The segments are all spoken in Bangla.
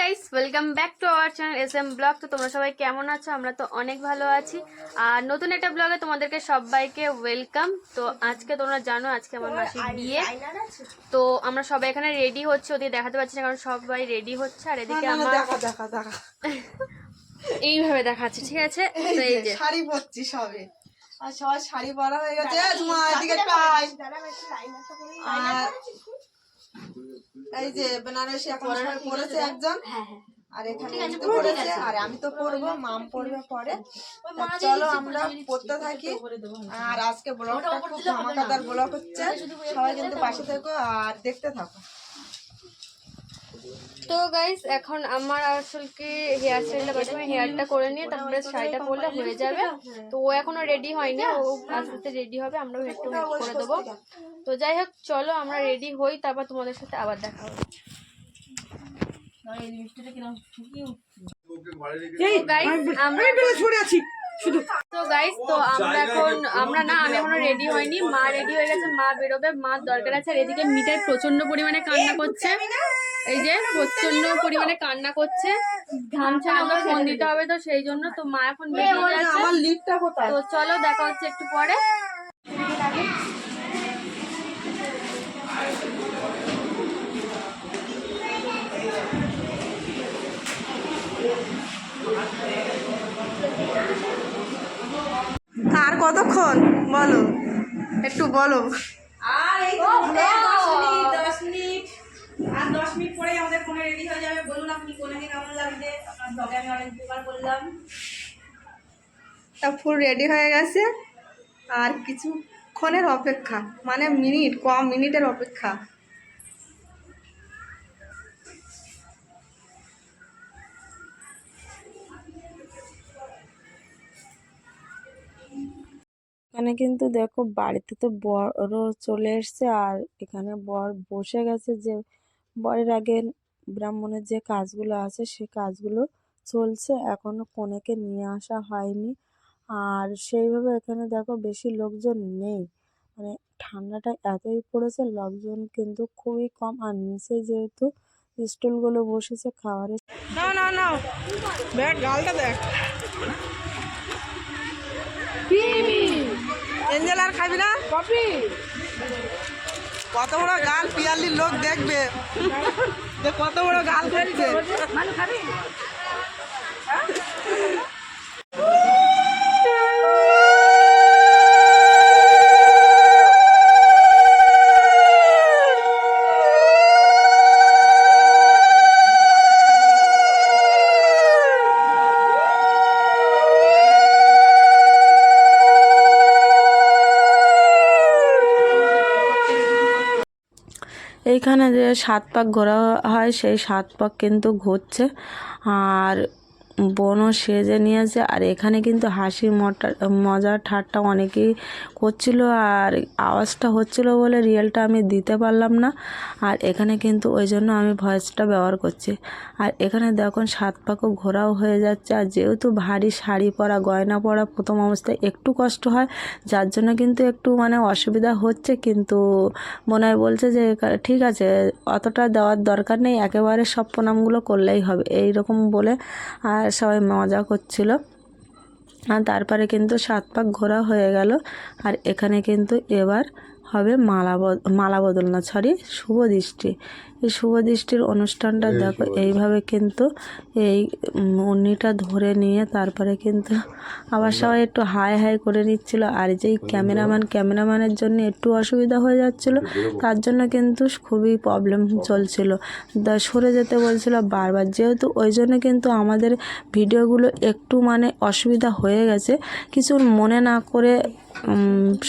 Guys welcome back to our channel S M blog তো তোমরা সবাই কেমন আছো আমরা তো অনেক ভালো আছি আর নতুন একটা ব্লগে তোমাদেরকে সবাইকে ওয়েলকাম তো আজকে তোমরা জানো আজকে আমার মাসির বিয়ে তো আমরা সবাই এখানে রেডি হচ্ছে ওদিকে দেখাতে পাচ্ছি না কারণ সবাই রেডি হচ্ছে আর এদিকে আমার এইভাবে দেখাচ্ছে ঠিক আছে এই তো এই যে শাড়ি পরছি সবে আর সবাই শাড়ি পরা হয়ে গেছে তোমার এদিকে আর এই যে বেনারসি এখন সবাই পরেছে একজন। আর এখানে আমি তো পরেছে আর আমি তো পরবো মাম পরবে পরে। চলো আমরা পড়তে থাকি। আর আজকে ব্লগটা খুব ধামাকাদার ব্লগ হচ্ছে। সবাই কিন্তু পাশে থেকো আর দেখতে থাকো। তো গাইস এখন আমার আসলে কি হেয়ার স্টাইলটা প্রথমে হেয়ারটা করে নিয়ে তারপরে শাড়িটা পরলে হয়ে যাবে। তো ও এখনও রেডি হয়নি ও আস্তে আস্তে রেডি হবে আমরাও একটু করে দেবো। তো যাই হোক চলো আমরা রেডি হই তারপর তোমাদের সাথে আবার দেখা হবে। গাইস আমরা তো গাইস তো আমরা এখন আমরা না আমি এখনও রেডি হয়নি মা রেডি হয়ে গেছে মা বেরোবে মা দরকার আছে আর এদিকে মিটার প্রচণ্ড পরিমাণে কান্না করছে। এই যে প্রচণ্ড পরিমাণে কান্না করছে। ধান ছাড়া আমরা ফোন দিতে হবে তো সেই জন্য তো মা এখন বেরিয়ে যাচ্ছে আমার লিপটা কোথায়? তো চলো দেখা হচ্ছে একটু পরে। কতক্ষণ? বলো। একটু বলো। আর এই তো দশ মিনিট দশ মিনিট আর দশ মিনিট পরে আমাদের ফোনে রেডি হয়ে যাবে। বলুন আপনি কোনকে কেমন লাগছে আপনার ব্লগে আমি অনেক দুবার বললাম। তা ফুল রেডি হয়ে গেছে। আর কিছুক্ষণের অপেক্ষা। মানে মিনিট কম মিনিটের অপেক্ষা। এখানে কিন্তু দেখো বাড়িতে তো বড় চলে এসছে আর এখানে বর বসে গেছে যে, বরের আগে ব্রাহ্মণের যে কাজগুলো আছে সে কাজগুলো চলছে, এখনও কনেকে নিয়ে আসা হয়নি। আর সেইভাবে এখানে দেখো বেশি লোকজন নেই। মানে ঠান্ডাটা এতই পড়েছে, লোকজন কিন্তু খুবই কম। আর নিচে যেহেতু স্টুলগুলো বসেছে, খাবারের না না না দেখ গালটা দেখ। এঞ্জেল আর খাবি না? কপি কত বড় গাল পিয়ালির লোক দেখবে। কত বড় গাল করছে এইখানে যে সাত পাক ঘোরা হয় সেই সাত পাক কিন্তু ঘুরছে। আর বোনও সেজে নিয়েছে। আর এখানে কিন্তু হাসি মটা, মজার ঠাট্টা অনেকেই করছিল। আর আওয়াজটা হচ্ছিল বলে রিয়েলটা আমি দিতে পারলাম না। আর এখানে কিন্তু ওই জন্য আমি ভয়েসটা ব্যবহার করছি। আর এখানে দেখুন, সাত পাকও ঘোরাও হয়ে যাচ্ছে। আর যেহেতু ভারী শাড়ি পরা, গয়না পরা প্রথম অবস্থায় একটু কষ্ট হয়, যার জন্য কিন্তু একটু মানে অসুবিধা হচ্ছে। কিন্তু মনে হয় বলছে যে, ঠিক আছে, অতটা দেওয়ার দরকার নেই। একেবারে সব প্রণামগুলো করলেই হবে। এই রকম বলে। আর সবাই মজা করছিল। আর তারপরে কিন্তু সাত পাক ঘোরা হয়ে গেল। আর এখানে কিন্তু এবার হবে মালা বদ- মালা বদল না সরি শুভ দৃষ্টি। এই শুভ দৃষ্টির অনুষ্ঠানটা দেখো এইভাবে কিন্তু এই উন্নিটা ধরে নিয়ে তারপরে কিন্তু আবার সবাই একটু হাই হাই করে নিচ্ছিল আর যেই ক্যামেরাম্যান ক্যামেরাম্যানের জন্য একটু অসুবিধা হয়ে যাচ্ছিল তার জন্য কিন্তু খুবই প্রবলেম চলছিল। দা সরে যেতে বলছিল বারবার যেহেতু ওই জন্য কিন্তু আমাদের ভিডিওগুলো একটু মানে অসুবিধা হয়ে গেছে কিছু মনে না করে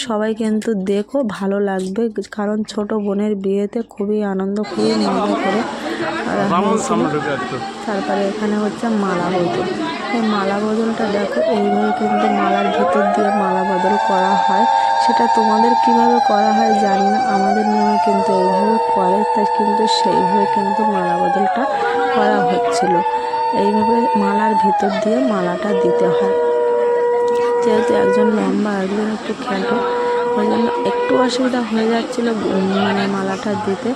সবাই কিন্তু দেখো ভালো লাগবে। কারণ ছোট বোনের বিয়েতে খুবই আনন্দ খুবই মজা করে। তারপরে এখানে হচ্ছে মালা বদল। এই মালা বদলটা দেখো এইভাবে কিন্তু মালার ভিতর দিয়ে মালা বদল করা হয়। সেটা তোমাদের কীভাবে করা হয় জানি না আমাদের নিয়মে কিন্তু এইভাবে করে তাই কিন্তু সেইভাবে কিন্তু মালা বদলটা করা হচ্ছিল। এইভাবে মালার ভিতর দিয়ে মালাটা দিতে হয়। যেহেতু একজন লম্বা একজন একটু খেটো, ওই জন্য একটু অসুবিধা হয়ে যাচ্ছিল মানে মালাটা দিতে।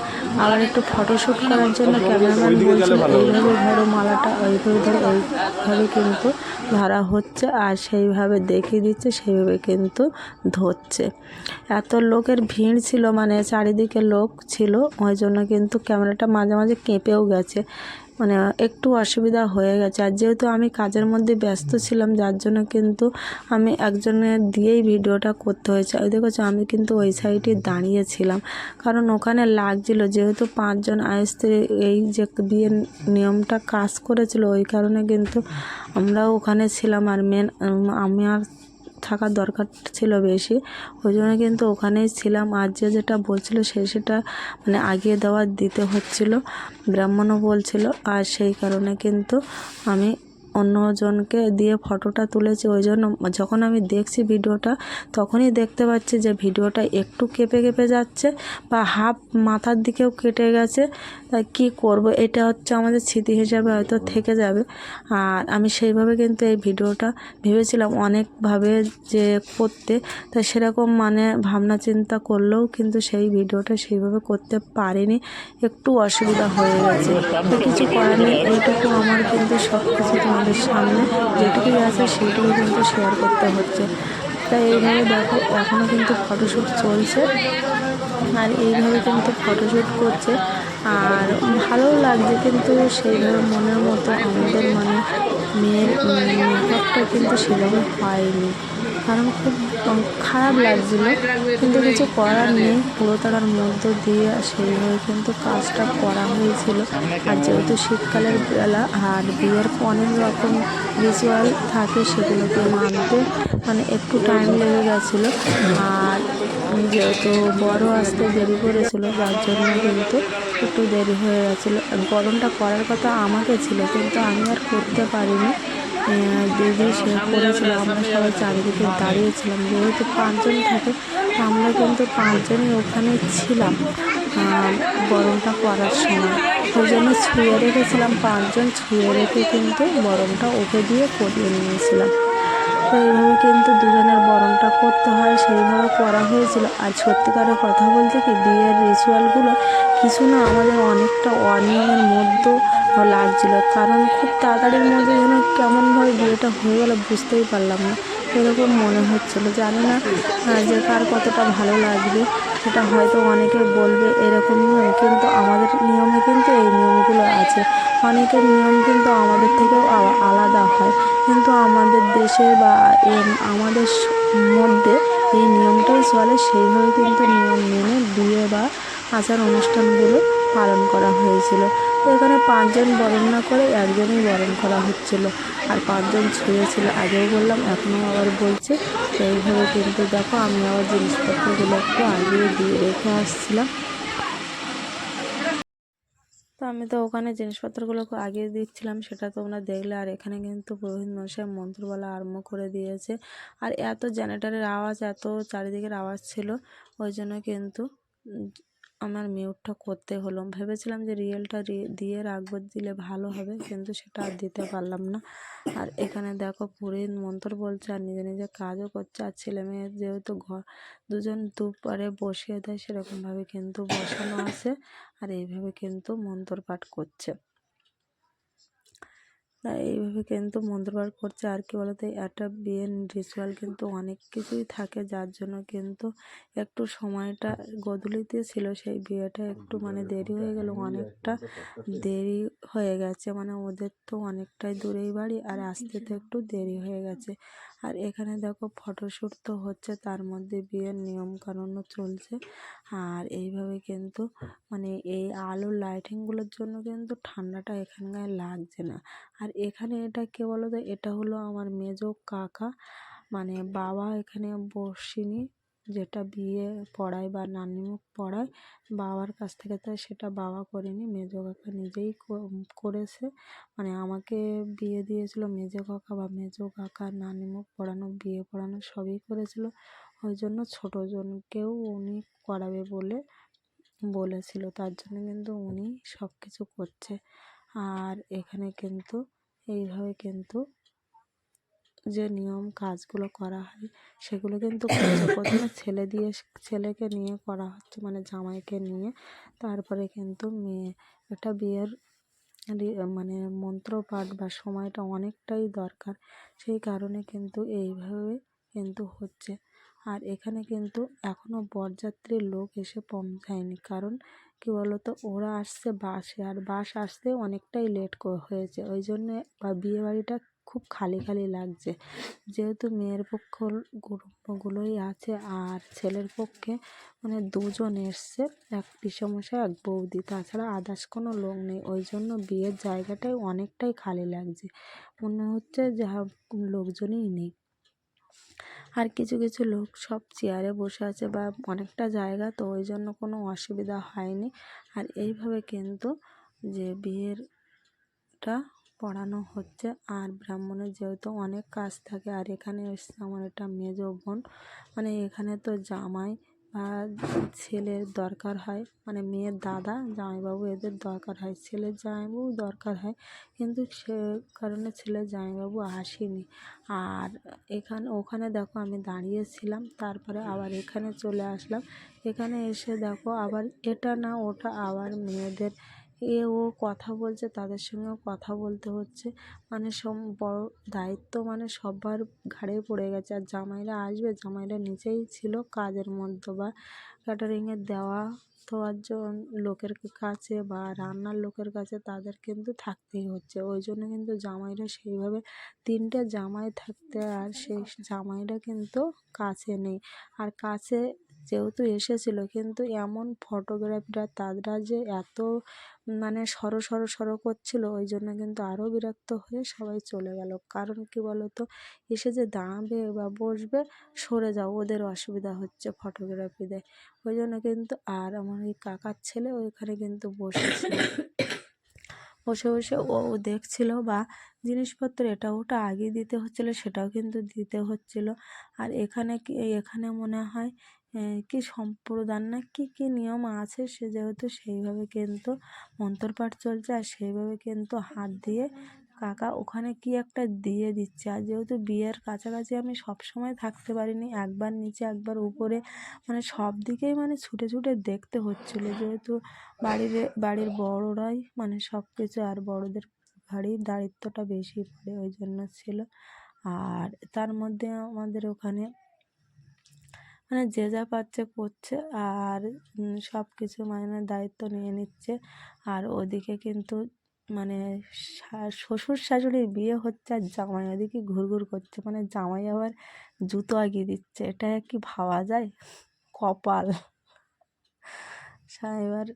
আবার একটু ফটোশ্যুট করার জন্য ক্যামেরাম্যান বলছিল, এইভাবে ধরো মালাটা ওইভাবে ধরো ওইভাবে কিন্তু ধরা হচ্ছে, আর সেইভাবে দেখিয়ে দিচ্ছে, সেইভাবে কিন্তু ধরছে। এত লোকের ভিড় ছিল মানে চারিদিকে লোক ছিল, ওই জন্য কিন্তু ক্যামেরাটা মাঝে মাঝে কেঁপেও গেছে। মানে একটু অসুবিধা হয়ে গেছে। আর যেহেতু আমি কাজের মধ্যে ব্যস্ত ছিলাম, যার জন্য কিন্তু আমি একজনের দিয়েই ভিডিওটা করতে হয়েছে। ওই দেখেছ আমি কিন্তু ওই সাইডে দাঁড়িয়েছিলাম কারণ ওখানে লাগছিল, যেহেতু পাঁচজন আয়স্ত্রী এই যে বিয়ের নিয়মটা কাজ করেছিল, ওই কারণে কিন্তু আমরাও ওখানে ছিলাম। আর মেন আমার থাকার দরকার ছিল বেশি। ওই জন্য কিন্তু ওখানেই ছিলাম। আর যে যেটা বলছিল সে সেটা মানে আগিয়ে দেওয়া দিতে হচ্ছিল। ব্রাহ্মণও বলছিল। আর সেই কারণে কিন্তু আমি অন্যজনকে দিয়ে ফটোটা তুলেছি, ওই জন্য যখন আমি দেখছি ভিডিওটা, তখনই দেখতে পাচ্ছি যে ভিডিওটা একটু কেঁপে কেঁপে যাচ্ছে বা হাফ মাথার দিকেও কেটে গেছে। তাই কী করব? এটা হচ্ছে আমাদের স্মৃতি হিসাবে হয়তো থেকে যাবে। আর আমি সেইভাবে কিন্তু এই ভিডিওটা ভেবেছিলাম অনেকভাবে যে করতে। তা সেরকম মানে ভাবনা চিন্তা করলেও কিন্তু সেই ভিডিওটা সেইভাবে করতে পারিনি। একটু অসুবিধা হয়ে গেছে। কিছু করার নেই, এইটুকু আমার কিন্তু সব কিছু তোমাদের সামনে যেটুকুই আছে সেইটুকু কিন্তু শেয়ার করতে হচ্ছে। তাই এইভাবে দেখো এখনও কিন্তু ফটোশ্যুট চলছে। আর এইভাবে কিন্তু ফটোশ্যুট করছে। আর ভালোও লাগছে কিন্তু সেইভাবে মনের মতো আমাদের মানে মেয়ের মেকআপটা কিন্তু সেভাবে হয়নি। কারণ খুব খারাপ লাগছিল। কিন্তু কিছু করার নেই পুরো তারার মধ্য দিয়ে সেইভাবে কিন্তু কাজটা করা হয়েছিল। আর যেহেতু শীতকালের বেলা, আর বিয়ের অনেক রকম রিচুয়াল থাকে সেগুলোকে মানতে মানে একটু টাইম লেগে গেছিল। আর যেহেতু বড় আসতে দেরি করেছিল, যার জন্য কিন্তু একটু দেরি হয়ে গেছিল। গরমটা করার কথা আমাকে ছিল, কিন্তু আমি আর করতে পারিনি। দিদি সে করেছিল, আমরা সবাই চারিদিকে দাঁড়িয়েছিলাম। যেহেতু পাঁচজন থাকে আমরা কিন্তু পাঁচজনই ওখানে ছিলাম গরমটা করার সময়। ওই জন্য ছুঁয়ে রেখেছিলাম, পাঁচজন ছুঁয়ে রেখে কিন্তু বরমটা ওকে দিয়ে করিয়ে নিয়েছিলাম। তো এইভাবে কিন্তু দুজনের বরণটা করতে হয়, সেইভাবে করা হয়েছিল। আর সত্যিকারের কথা বলতে কি, বিয়ের রিচুয়ালগুলো কিছু না আমাদের অনেকটা অনিয়মের মধ্যে লাগছিল। কারণ খুব তাড়াতাড়ির মধ্যে যেন কেমনভাবে বিয়েটা হয়ে গেল বুঝতেই পারলাম না। এরকম মনে হচ্ছিল, জানি না যে কার কতটা ভালো লাগবে। সেটা হয়তো অনেকে বলবে এরকম নিয়ম, কিন্তু আমাদের নিয়মে কিন্তু এই নিয়মগুলো আছে। অনেকের নিয়ম কিন্তু আমাদের থেকেও আলাদা হয়। কিন্তু আমাদের দেশে বা আমাদের মধ্যে এই নিয়মটাই চলে। সেইভাবে কিন্তু নিয়ম মেনে বিয়ে বা আচার অনুষ্ঠানগুলো পালন করা হয়েছিল। এখানে পাঁচজন বরণ না করে একজনই বরণ করা হচ্ছিল। আর পাঁচজন ছুঁয়েছিল। আগেও বললাম, এখনও আবার বলছে। তো এইভাবে কিন্তু দেখো, আমি আবার জিনিসপত্রগুলো একটু আগিয়ে দিয়ে রেখে আসছিলাম। তো আমি তো ওখানে জিনিসপত্রগুলোকে আগিয়ে দিচ্ছিলাম, সেটা তোমরা দেখলে। আর এখানে কিন্তু পুরোহিত মশাই মন্ত্র বলা আরম্ভ করে দিয়েছে। আর এত জেনারেটারের আওয়াজ, এত চারিদিকের আওয়াজ ছিল, ওই জন্য কিন্তু আমার মিউটটা করতে হলো। ভেবেছিলাম যে রিয়েলটা দিয়ে রাখব, দিলে ভালো হবে, কিন্তু সেটা আর দিতে পারলাম না। আর এখানে দেখো পুরে মন্তর বলছে, আর নিজে নিজে কাজও করছে, আর ছেলে মেয়ের যেহেতু ঘর, দুজন দুপারে বসিয়ে দেয়, সেরকমভাবে কিন্তু বসানো আছে, আর এইভাবে কিন্তু মন্তর পাঠ করছে। তা এইভাবে কিন্তু মন্ত্রপাঠ করছে। আর কি বলতো একটা বিয়ের রিচুয়াল কিন্তু অনেক কিছুই থাকে যার জন্য কিন্তু একটু সময়টা গধূলিতে ছিল সেই বিয়েটা একটু মানে দেরি হয়ে গেল অনেকটা দেরি হয়ে গেছে মানে ওদের তো অনেকটাই দূরেই বাড়ি আর আসতে তো একটু দেরি হয়ে গেছে। আর এখানে দেখো ফটোশ্যুট তো হচ্ছে তার মধ্যে বিয়ের নিয়ম কানুনও চলছে। আর এইভাবে কিন্তু মানে এই আলো লাইটিংগুলোর জন্য কিন্তু ঠান্ডাটা এখানকার লাগছে না। আর এখানে এটা কে বলো তো এটা হলো আমার মেজো কাকা। মানে বাবা এখানে বসিনি। যেটা বিয়ে পড়ায় বা নানিমুখ পড়ায়, বাবার কাছ থেকে তো সেটা বাবা করেনি। মেজো কাকা নিজেই করেছে। মানে আমাকে বিয়ে দিয়েছিল। মেজো কাকা বা মেজো কাকা নানিমুখ পড়ানো, বিয়ে পড়ানো সবই করেছিল। ওই জন্য ছোটো জনকেও উনি করাবে বলে বলেছিল। তার জন্য কিন্তু উনি সব কিছু করছে। আর এখানে কিন্তু, এইভাবে কিন্তু যে নিয়ম কাজগুলো করা হয়, সেগুলো কিন্তু প্রথমে ছেলে দিয়ে, ছেলেকে নিয়ে করা হচ্ছে মানে জামাইকে নিয়ে। তারপরে কিন্তু মেয়ে, একটা বিয়ের মানে মন্ত্রপাঠ বা সময়টা অনেকটাই দরকার। সেই কারণে কিন্তু এইভাবে কিন্তু হচ্ছে। আর এখানে কিন্তু এখনও বরযাত্রীর লোক এসে পৌঁছায়নি, কারণ কী বলতো, ওরা আসছে বাসে আর বাস আসতে অনেকটাই লেট হয়েছে। ওই জন্যে বা বিয়ে বাড়িটা খুব খালি খালি লাগছে। যেহেতু মেয়ের পক্ষ গুলোই আছে আর ছেলের পক্ষে মানে দুজন এসছে, এক পিসমশাই, এক বৌদি। তাছাড়া আদার্স কোনো লোক নেই। ওই জন্য বিয়ের জায়গাটাই অনেকটাই খালি লাগছে। মনে হচ্ছে যা লোকজনই নেই। আর কিছু কিছু লোক সব চেয়ারে বসে আছে বা অনেকটা জায়গা, তো ওই জন্য কোনো অসুবিধা হয়নি। আর এইভাবে কিন্তু যে বিয়েরটা পড়ানো হচ্ছে, আর ব্রাহ্মণের যেহেতু অনেক কাজ থাকে, আর এখানে এসছে আমার একটা মেজ বোন মানে এখানে তো জামাই ছেলের দরকার হয় মানে মেয়ের দাদা, জামাইবাবু এদের দরকার হয়। ছেলের জামাইবাবু দরকার হয়, কিন্তু সে কারণে ছেলের জামাইবাবু আসেনি। আর এখানে, ওখানে দেখো আমি দাঁড়িয়েছিলাম, তারপরে আবার এখানে চলে আসলাম। এখানে এসে দেখো আবার এটা না ওটা আবার মেয়েদের এ ও কথা বলছে, তাদের সঙ্গেও কথা বলতে হচ্ছে। মানে সব বড় দায়িত্ব মানে সবার ঘাড়েই পড়ে গেছে। আর জামাইরা আসবে, জামাইরা নিচেই ছিল কাজের মধ্যে বা ক্যাটারিংয়ের দেওয়া দেওয়ার জন্য লোকের কাছে বা রান্নার লোকের কাছে তাদের কিন্তু থাকতেই হচ্ছে। ওই জন্য কিন্তু জামাইরা সেইভাবে তিনটে জামাই থাকতে আর সেই জামাইরা কিন্তু কাছে নেই। আর কাছে যেহেতু এসেছিল, কিন্তু এমন ফটোগ্রাফিরা তারা যে এত মানে সরো সরো সরো করছিল, ওই জন্য কিন্তু আরও বিরক্ত হয়ে সবাই চলে গেল। কারণ কি বলো তো এসে যে দাঁড়াবে বা বসবে, সরে যাও, ওদের অসুবিধা হচ্ছে ফটোগ্রাফিদের ওই জন্য কিন্তু আর আমার ওই কাকার ছেলে ওইখানে কিন্তু বসেছিল বসে বসে ও দেখছিল বা জিনিসপত্র এটা ওটা আগে দিতে হচ্ছিল, সেটাও কিন্তু দিতে হচ্ছিল। আর এখানে কি, এখানে মনে হয় কি সম্প্রদান না কী কী নিয়ম আছে? সে যেহেতু সেইভাবে কিন্তু মন্ত্রপাঠ চলছে আর সেইভাবে কিন্তু হাত দিয়ে, কাকা, ওখানে কি একটা দিয়ে দিচ্ছে? আর যেহেতু বিয়ের কাছাকাছি আমি সব সময় থাকতে পারিনি, একবার নিচে, একবার উপরে মানে সব দিকেই মানে ছুটে ছুটে দেখতে হচ্ছিল। যেহেতু বাড়ির বাড়ির বড়রাই মানে সব কিছু আর বড়দের ঘাড়েই দায়িত্বটা বেশি পড়ে, ওই জন্য ছিল। আর তার মধ্যে আমাদের ওখানে মানে যে যা পাচ্ছে করছে আর সব কিছু মানে দায়িত্ব নিয়ে নিচ্ছে। আর ওদিকে কিন্তু মানে শ্বশুর শাশুড়ির বিয়ে হচ্ছে আর জামাই ওদিকে ঘুরঘুর করছে। মানে জামাই আবার জুতো আগিয়ে দিচ্ছে। এটা কি ভাবা যায়? কপাল। এবার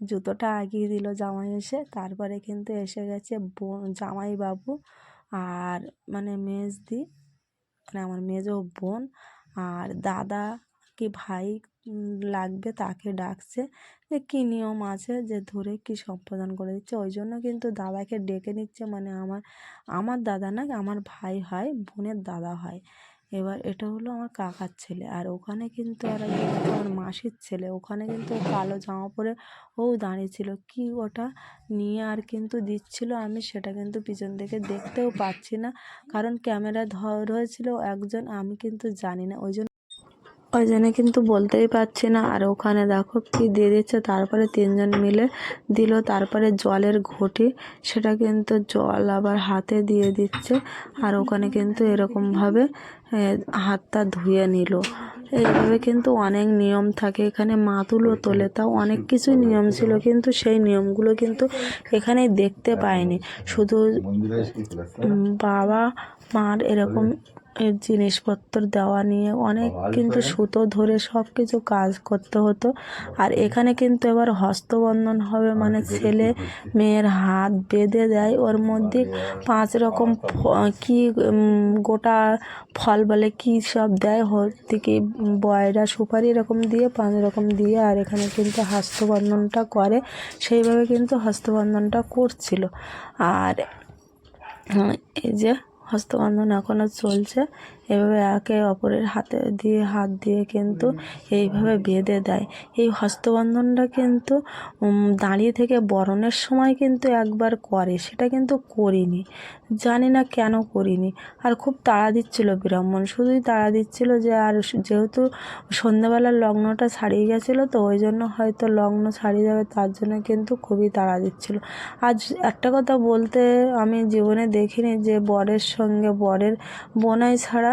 জুতোটা আগিয়ে দিল জামাই এসে। তারপরে কিন্তু এসে গেছে বোন জামাইবাবু আর মানে মেজদি মানে আমার মেজো বোন আর দাদা কি ভাই লাগবে তাকে ডাকছে যে, কী নিয়ম আছে যে, ধরে কি সম্পাদন করে দিচ্ছে? ওই জন্য কিন্তু দাদাকে ডেকে নিচ্ছে। মানে আমার আমার দাদা না, আমার ভাই হয়, বোনের দাদা হয়। এবার এটা হলো আমার কাকার ছেলে। আর ওখানে কিন্তু আর আমার মাসির ছেলে। ওখানে কিন্তু কালো জামা পরে ও দাঁড়িয়েছিল কি ওটা? নিয়ে আর কিন্তু দিচ্ছিল আমি, সেটা কিন্তু পিছন থেকে দেখতেও পাচ্ছি না। কারণ ক্যামেরা ধর হয়েছিল একজন, আমি কিন্তু জানি না। ওই জন্য ওই জন্য কিন্তু বলতেই পারছি না। আর ওখানে দেখো কি দিয়ে দিচ্ছে। তারপরে তিনজন মিলে দিল। তারপরে জলের ঘটি, সেটা কিন্তু জল আবার হাতে দিয়ে দিচ্ছে। আর ওখানে কিন্তু এরকমভাবে হাতটা ধুয়ে নিল। এইভাবে কিন্তু অনেক নিয়ম থাকে। এখানে মা তুলো তোলে তাও অনেক কিছু নিয়ম ছিল কিন্তু সেই নিয়মগুলো কিন্তু এখানে দেখতে পায়নি শুধু বাবা মার এরকম এর জিনিসপত্র দেওয়া নিয়ে অনেক কিন্তু সুতো ধরে সব কিছু কাজ করতে হতো। আর এখানে কিন্তু এবার হস্তবন্ধন হবে মানে ছেলে মেয়ের হাত বেঁধে দেয়। ওর মধ্যে পাঁচ রকম কি গোটা ফল বলে কি সব দেয়। থেকে বয়রা সুপারি এরকম দিয়ে পাঁচ রকম দিয়ে আর এখানে কিন্তু হস্তবন্ধনটা করে। সেইভাবে কিন্তু হস্তবন্ধনটা করছিল। আর এই যে হস্তবন্ধন এখনও চলছে। এভাবে একে অপরের হাতে দিয়ে, হাত দিয়ে কিন্তু এইভাবে বেঁধে দেয়। এই হস্তবন্ধনটা কিন্তু দাঁড়িয়ে থেকে বরণের সময় কিন্তু একবার করে, সেটা কিন্তু করিনি। জানি না কেন করিনি। আর খুব তাড়া দিচ্ছিল ব্রাহ্মণ। শুধুই তাড়া দিচ্ছিল যে, আর যেহেতু সন্ধ্যাবেলার লগ্নটা ছাড়িয়ে গেছিল, তো ওই জন্য হয়তো লগ্ন ছাড়িয়ে যাবে, তার জন্য কিন্তু খুবই তাড়া দিচ্ছিল। আজ একটা কথা বলতে আমি জীবনে দেখিনি যে, বরের সঙ্গে বরের বোনাই ছাড়া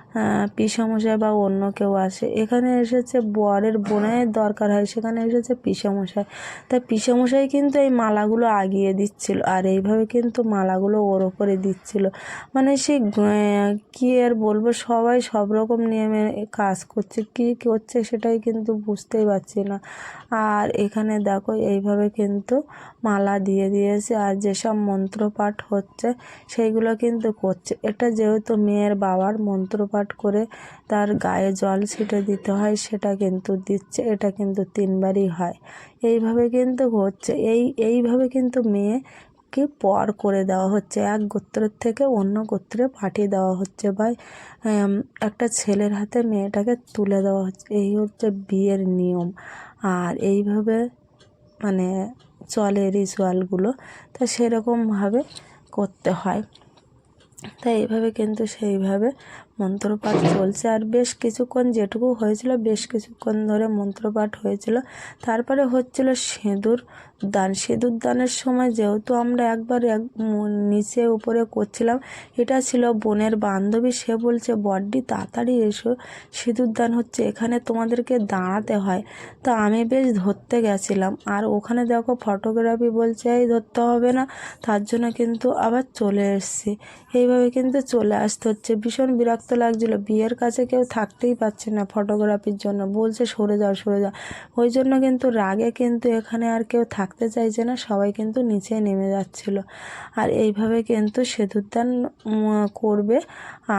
পিসামশাই বা অন্য কেউ আসে। এখানে এসেছে বরের বোনাইয়ের দরকার হয়, সেখানে এসেছে পিসামশাই। তাই পিসামশাই কিন্তু এই মালাগুলো আগিয়ে দিচ্ছিল আর এইভাবে কিন্তু মালাগুলো ওর ওপরে দিচ্ছিল। মানে সে কী আর বলব, সবাই সব রকম নিয়মে কাজ করছে, কী করছে সেটাই কিন্তু বুঝতেই পারছি না। আর এখানে দেখো, এইভাবে কিন্তু মালা দিয়ে দিয়েছে আর যেসব মন্ত্রপাঠ হচ্ছে, সেইগুলো কিন্তু করছে। এটা যেহেতু মেয়ের বাবার মন্ত্রপাঠ করে তার গায়ে জল ছিটে দিতে হয়, সেটা কিন্তু দিচ্ছে, এটা কিন্তু তিনবারই হয়। এইভাবে কিন্তু হচ্ছে, এই, এইভাবে কিন্তু মেয়েকে পর করে দেওয়া হচ্ছে। এক গোত্রের থেকে অন্য গোত্রে পাঠিয়ে দেওয়া হচ্ছে বা একটা ছেলের হাতে মেয়েটাকে তুলে দেওয়া হচ্ছে। এই হচ্ছে বিয়ের নিয়ম। আর এইভাবে মানে চলে রিচুয়ালগুলো, তা সেরকমভাবে করতে হয়। তাই এইভাবে কিন্তু সেইভাবে মন্ত্রপাঠ চলছে আর বেশ কিছুক্ষণ যেটুকু হয়েছিল, বেশ কিছুক্ষণ ধরে মন্ত্রপাঠ হয়েছিল। তারপরে হচ্ছিল সিঁদুর দান সিঁদুর দানের সময় যেহেতু আমরা একবার এক নিচে উপরে করছিলাম, এটা ছিল বোনের বান্ধবী, সে বলছে, বড্ডি, তাড়াতাড়ি এসো সিঁদুর দান হচ্ছে, এখানে তোমাদেরকে দাঁড়াতে হয়। তা আমি বেশ ধরতে গেছিলাম। আর ওখানে দেখো, ফটোগ্রাফি বলছে, এই ধরতে হবে না। তার জন্য কিন্তু আবার চলে এসেছি। এইভাবে কিন্তু চলে আসতে হচ্ছে। ভীষণ বিরক্ত লাগছিল। বিয়ের কাছে কেউ থাকতেই পারছে না ফটোগ্রাফির জন্য। বলছে, সরে যাও সরে যাও। ওই জন্য কিন্তু রাগে কিন্তু এখানে আর কেউ থাকতে চাইছে না, সবাই কিন্তু নিচে নেমে যাচ্ছিল। আর এইভাবে কিন্তু সেতুদান করবে।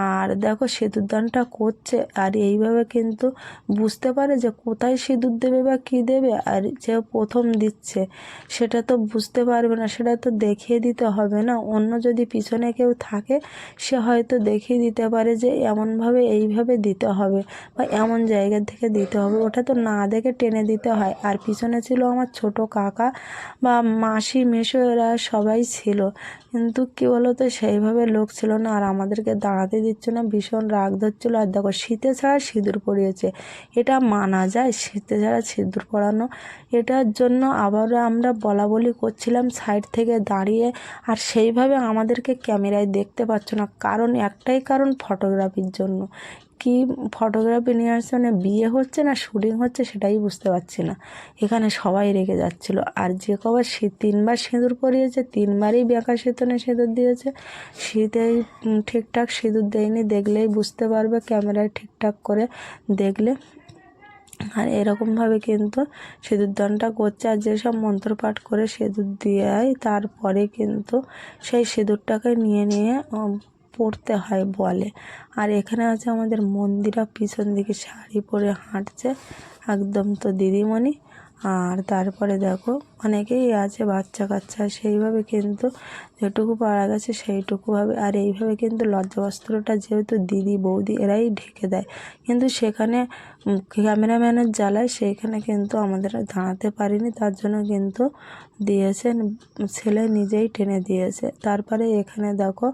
আর দেখো সেতুদানটা করছে, আর এইভাবে কিন্তু বুঝতে পারে যে কোথায় সিঁদুর দেবে বা কী দেবে, আর যে প্রথম দিচ্ছে, সেটা তো বুঝতে পারবে না, সেটা তো দেখিয়ে দিতে হবে না। অন্য যদি পিছনে কেউ থাকে, সে হয়তো দেখিয়ে দিতে পারে যে এমনভাবে এইভাবে দিতে হবে বা এমন জায়গা থেকে দিতে হবে। ওটা তো না দেখে টেনে দিতে হয়। আর পিছনে ছিল আমার ছোট কাকা বা মাসি মেশো এরা সবাই ছিল। কিন্তু কী বলো তো সেইভাবে লোক ছিল না। আর আমাদেরকে দাঁড়াতে দিচ্ছে না, ভীষণ রাগ ধরছিল। আর দেখো, শীতে ছাড়া সিঁদুর পরিয়েছে এটা মানা যায়, শীতে ছাড়া সিঁদুর পরানো এটার জন্য আবারও আমরা বলা বলি করছিলাম সাইড থেকে দাঁড়িয়ে। আর সেইভাবে আমাদেরকে ক্যামেরায় দেখতে পাচ্ছ না। কারণ একটাই কারণ, ফটোগ্রাফির জন্য। কি ফটোগ্রাফি নিয়ে আসছে মানে বিয়ে হচ্ছে না শুটিং হচ্ছে সেটাই বুঝতে পারছি না। এখানে সবাই রেগে যাচ্ছিল। আর যে কবার শী তিনবার সিঁদুর পরিয়েছে, তিনবারই বেঁকা সেতনে সিঁদুর দিয়েছে। শীতেই ঠিকঠাক সিঁদুর দেয়নি, দেখলেই বুঝতে পারবে ক্যামেরায় ঠিকঠাক করে দেখলে। আর এরকমভাবে কিন্তু সিঁদুর দানটা করছে। আর যেসব মন্ত্রপাঠ করে সিঁদুর দেয়, তারপরে কিন্তু সেই সিঁদুরটাকে নিয়ে নিয়ে পড়তে হয় বলে। আর এখানে আছে আমাদের মন্দিরা, পিছন দিকে শাড়ি পরে হাঁটছে একদম তো দিদিমণি। আর তারপরে দেখো, অনেকেই আছে বাচ্চা কাচ্চা, সেইভাবে কিন্তু যেটুকু পারা গেছে সেইটুকুভাবে আর এইভাবে কিন্তু লজ্জাবস্ত্রটা যেহেতু দিদি, বৌদি, এরাই ঢেকে দেয়। কিন্তু সেখানে ক্যামেরাম্যানের জ্বালায় সেইখানে কিন্তু আমাদের দাঁড়াতে পারিনি। তার জন্য কিন্তু দিয়েছেন, ছেলে নিজেই টেনে দিয়েছে। তারপরে এখানে দেখো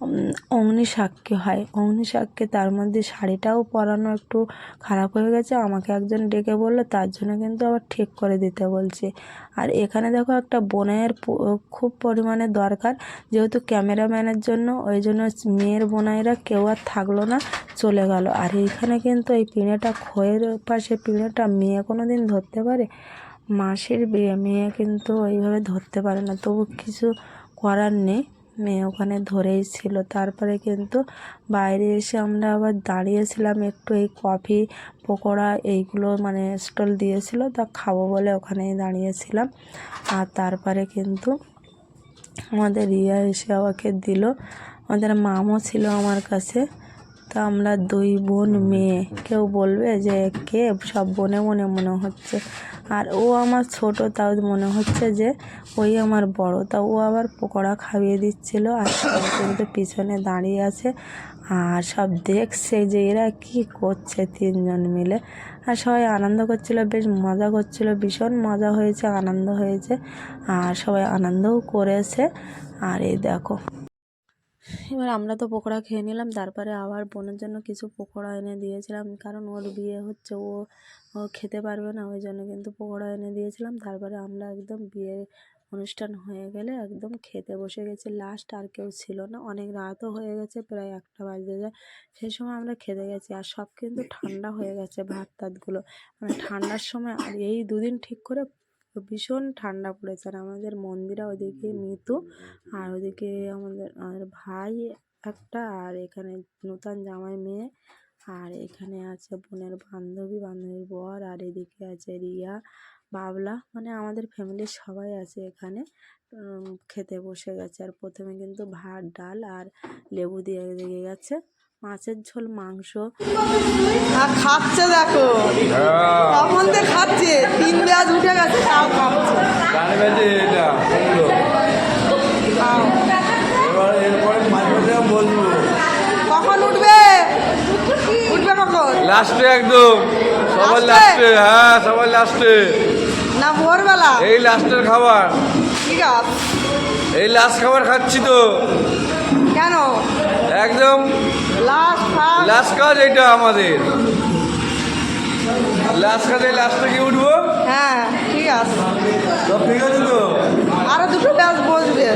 উম, অগ্নি সাক্ষী হয়। অগ্নি সাক্ষী তার মধ্যে শাড়িটাও পরানো একটু খারাপ হয়ে গেছে। আমাকে একজন ডেকে বলল তার জন্য কিন্তু আবার ঠিক করে দিতে বলছে। আর এখানে দেখো একটা বোনাইয়ের খুব পরিমাণে দরকার। যেহেতু ক্যামেরাম্যানের জন্য ওই জন্য মেয়ের বোনাইরা কেউ আর থাকল না চলে গেল। আর এইখানে কিন্তু এই পিঁড়েটা খয়ের পাশে পিঁড়েটা মেয়ে কোনো দিন ধরতে পারে? মাসির বিয়ে মেয়ে কিন্তু ওইভাবে ধরতে পারে না। তবু কিছু করার নেই। মেয়ে ওখানে ধরেই ছিল। তারপরে কিন্তু বাইরে এসে আমরা আবার দাঁড়িয়েছিলাম একটু এই কফি, পকোড়া এইগুলো মানে স্টল দিয়েছিল, তা খাব বলে ওখানেই দাঁড়িয়েছিলাম। আর তারপরে কিন্তু আমাদের রিয়া এসে আমাকে দিল। আমাদের মামও ছিল আমার কাছে। তা আমরা দুই বোন মেয়ে। কেউ বলবে যে কে? সব বনে মনে মনে হচ্ছে। আর ও আমার ছোট, তাও মনে হচ্ছে যে ওই আমার বড়। তা ও আবার পকোড়া খাইয়ে দিচ্ছিল আর কিন্তু পিছনে দাঁড়িয়ে আছে। আর সব দেখছে যে এরা কি করছে তিনজন মিলে। আর সবাই আনন্দ করছিল, বেশ মজা করছিল, ভীষণ মজা হয়েছে, আনন্দ হয়েছে। আর সবাই আনন্দও করেছে। আর এই দেখো। এবার আমরা তো পকোড়া খেয়ে নিলাম, তারপরে আবার বোনের জন্য কিছু পকোড়া এনে দিয়েছিলাম, কারণ ওর বিয়ে হচ্ছে, ও খেতে পারবে না, ওই জন্য কিন্তু পকোড়া এনে দিয়েছিলাম, তারপরে আমরা একদম বিয়ে অনুষ্ঠান হয়ে গেলে একদম খেতে বসে গেছি। লাস্ট আর কেউ ছিল না, অনেক রাতও হয়ে গেছে, প্রায় একটা বাজতে যায় সেই সময় আমরা খেতে গেছি, আর সব কিন্তু ঠান্ডা হয়ে গেছে ভাত টাতগুলো মানে ঠান্ডার সময়, আর এই দুদিন ঠিক করে ভীষণ ঠান্ডা পড়েছে। আর আমাদের মন্দিরা ওদিকে মিতু আর ওদিকে আমাদের আর ভাই একটা আর এখানে নতুন জামাই মেয়ে আর এখানে আছে বোনের বান্ধবী, বান্ধবীর বর আর এদিকে আছে রিয়া, বাবলা। মানে আমাদের ফ্যামিলির সবাই আছে এখানে। খেতে বসে গেছে। আর প্রথমে কিন্তু ভাত, ডাল আর লেবু দিয়ে দিয়ে গেছে। মাছের ঝোল মাংস। আর খাচ্ছে দেখো। তখন তো খাচ্ছে। তিন পেঁয়াজ উঠে গেছে তাও খাচ্ছে। কখন উঠবে? উঠবে কখন? লাস্টে একদম। সবার লাস্টে? হ্যাঁ সবার লাস্টে। না ভোরবেলা? এই লাস্টের খাবার। ঠিক আছে এই লাস্ট খাবার খাচ্ছি তো। কেন? একদম লাস্ট কাজ এটা আমাদের। লাস্ট কাজে লাস্টে কি উঠবো? হ্যাঁ ঠিক আছে। সব ঠিক আছে তো? আরও দুটো ব্যাস বসবে।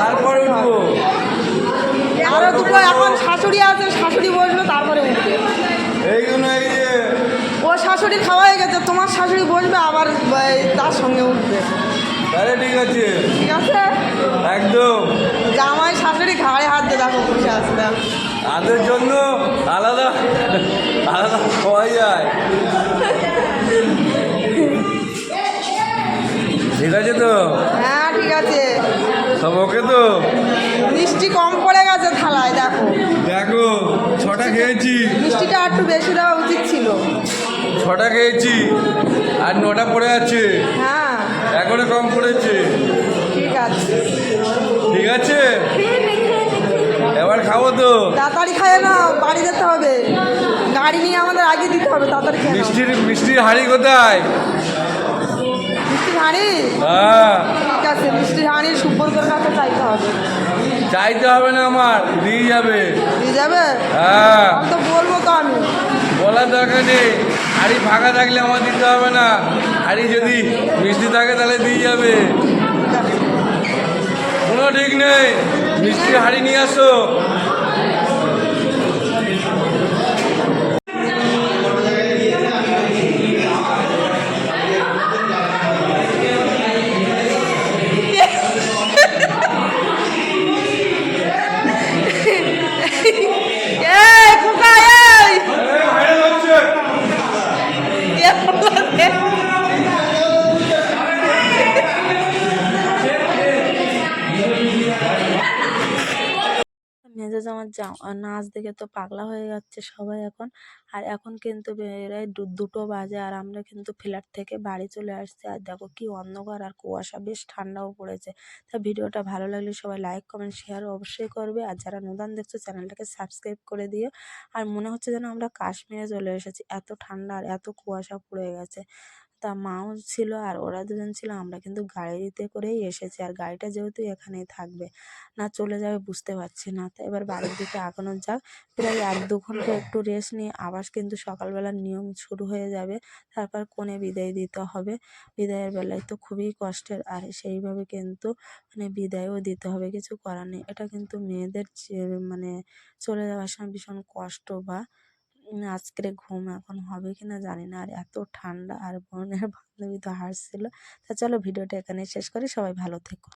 তারপরে উঠবো। আরও দুটো এখন শাশুড়ি আছে শাশুড়ি বসবে তারপরে উঠবে। এইগুলো এই যে ও শাশুড়ি খাওয়া হয়ে গেছে তোমার শাশুড়ি বসবে আবার এই তার সঙ্গে উঠবে। তাহলে ঠিক আছে। ঠিক আছে? একদম। জামাই শাশুড়ি ঘাড়ে হাত দিয়ে দেখো বসে দেখো। তাদের জন্য আলাদা আলাদা খাওয়া যায়। ঠিক আছে তো? হ্যাঁ ঠিক আছে। সব ওকে তো? মিষ্টি কম পড়ে গেছে থালায় দেখো। দেখো ছটা খেয়েছি। মিষ্টিটা একটু বেশি দেওয়া উচিত ছিল। ছটা খেয়েছি আর নটা পড়ে আছে। হ্যাঁ। এখনও কম পড়েছে। ঠিক আছে। ঠিক আছে? এবার খাব তো। তাড়াতাড়ি খায় না বাড়ি যেতে হবে। গাড়ি নিয়ে আমাদের আগে দিতে হবে তাড়াতাড়ি খেয়ে। মিষ্টির মিষ্টির হাড়ি কোথায়? মিষ্টির হাঁড়ি? হ্যাঁ। ঠিক আছে মিষ্টির হাঁড়ির সুব্বরকর কাছে চাইতে হবে। চাইতে হবে না আমার দিয়ে যাবে। দিয়ে যাবে? হ্যাঁ। তো বলব তো আমি। বলার দরকার নেই হাড়ি ফাঁকা থাকলে আমার দিতে হবে না। হাড়ি যদি মিষ্টি থাকে তাহলে দিয়ে যাবে। কোনো ঠিক নেই। মিষ্টি হাড়ি নিয়ে আসো। নাচ দেখে তো পাগলা হয়ে যাচ্ছে সবাই এখন। আর এখন কিন্তু বেরায় দু- দুটো বাজে আর আমরা কিন্তু ফ্ল্যাট থেকে বাড়ি চলে আসছি। আর দেখো কি অন্ধকার আর কুয়াশা, বেশ ঠান্ডাও পড়েছে। তা ভিডিওটা ভালো লাগলে সবাই লাইক কমেন্ট শেয়ার অবশ্যই করবে। আর যারা নতুন দেখছ, চ্যানেলটাকে সাবস্ক্রাইব করে দিও। আর মনে হচ্ছে যেন আমরা কাশ্মীরে চলে এসেছি। এত ঠান্ডা আর এত কুয়াশা পড়ে গেছে। তা মাও ছিল আর ওরা দুজন ছিল, আমরা কিন্তু গাড়িতে করেই এসেছি। আর গাড়িটা যেহেতু এখানেই থাকবে, না চলে যাবে বুঝতে পারছি না। তো এবার বাড়ির দিকে আগানো যাক। প্রায় এক দু ঘণ্টা একটু রেস্ট নিয়ে আবার কিন্তু সকালবেলার নিয়ম শুরু হয়ে যাবে। তারপর কোণে বিদায় দিতে হবে। বিদায়ের বেলায় তো খুবই কষ্টের, আর সেইভাবে কিন্তু মানে বিদায়ও দিতে হবে, কিছু করার নেই। এটা কিন্তু মেয়েদের মানে চলে যাওয়ার সময় ভীষণ কষ্ট বা আজকের ঘুম এখন হবে কি না জানি না। আর এত ঠান্ডা আর বোনের বান্ধবী তো হাসছিলো তা চলো ভিডিওটা এখানে শেষ করি। সবাই ভালো থেকো।